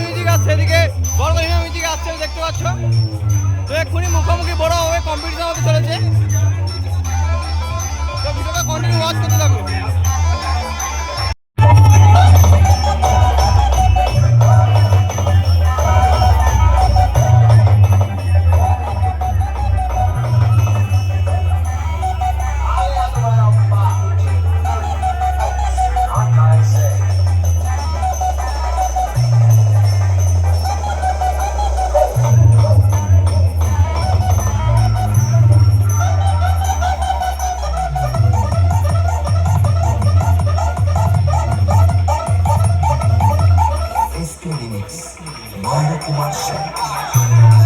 Music আসছে এদিকে। বর্মহিমা music আসছে, দেখতে পাচ্ছ? তো এক্ষুনি বড় হবে কম্পিটিশন হতে চলেছে। তো ভিডিওটা কন্টিনিউ ওয়াচ করতে থাকো ます。